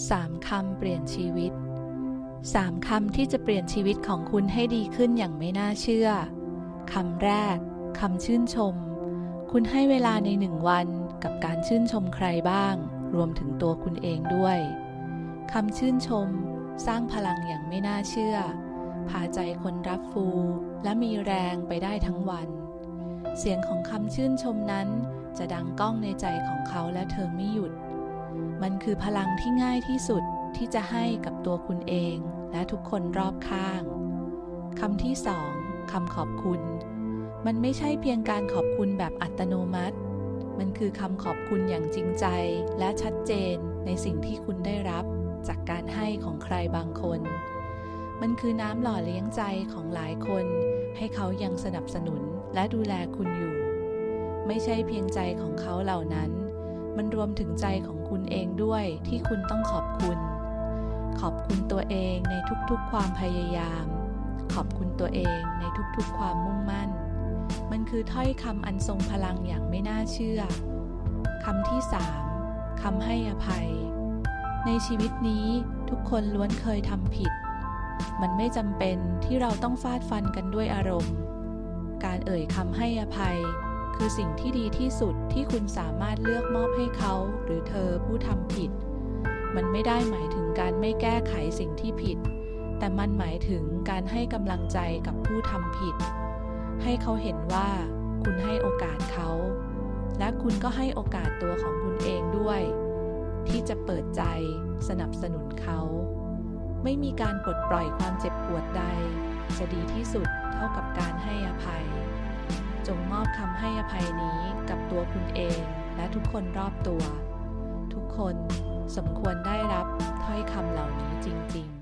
3คำเปลี่ยนชีวิต3คำที่จะเปลี่ยนชีวิตของคุณให้ดีขึ้นอย่างไม่น่าเชื่อ คำแรก คำชื่นชม คุณให้เวลาในหนึ่งวันกับการชื่นชมใครบ้าง รวมถึงตัวคุณเองด้วย คำชื่นชม สร้างพลังอย่างไม่น่าเชื่อ พาใจคนรับฟูและมีแรงไปได้ทั้งวัน เสียงของคำชื่นชมนั้นจะดังก้องในใจของเขาและเธอไม่หยุด มันคือพลังที่ง่ายที่สุดที่จะให้กับตัวคุณเองและทุกคนรอบข้างคำที่สองคำขอบคุณ มันไม่ใช่เพียงการขอบคุณแบบอัตโนมัติ มันคือคำขอบคุณอย่างจริงใจและชัดเจนในสิ่งที่คุณได้รับจากการให้ของใครบางคน มันคือน้ำหล่อเลี้ยงใจของหลายคน ให้เขายังสนับสนุนและดูแลคุณอยู่ ไม่ใช่เพียงใจของเขาเหล่านั้น มันรวมถึงใจของ คุณเองด้วยที่คุณต้องขอบคุณ ขอบคุณตัวเองในทุกๆความพยายาม ขอบคุณตัวเองในทุกๆความมุ่งมั่น มันคือถ้อยคำอันทรงพลังอย่างไม่น่าเชื่อคำที่สามคำให้อภัย ในชีวิตนี้ทุกคนล้วนเคยทำผิด มันไม่จำเป็นที่เราต้องฟาดฟันกันด้วยอารมณ์ การเอ่ยคำให้อภัย คือสิ่งที่ดีที่สุดที่คุณสามารถเลือกมอบให้เขาหรือเธอผู้ทำผิด มันไม่ได้หมายถึงการไม่แก้ไขสิ่งที่ผิด แต่มันหมายถึงการให้กำลังใจกับผู้ทำผิด ให้เขาเห็นว่าคุณให้โอกาสเขา และคุณก็ให้โอกาสตัวของคุณเองด้วย ที่จะเปิดใจสนับสนุนเขา ไม่มีการปลดปล่อยความเจ็บปวดใด จะดีที่สุดเท่ากับการให้อภัย จงมอบคำให้อภัยนี้กับตัวคุณเองและทุกคนรอบตัว ทุกคนสมควรได้รับถ้อยคำเหล่านี้จริง ๆ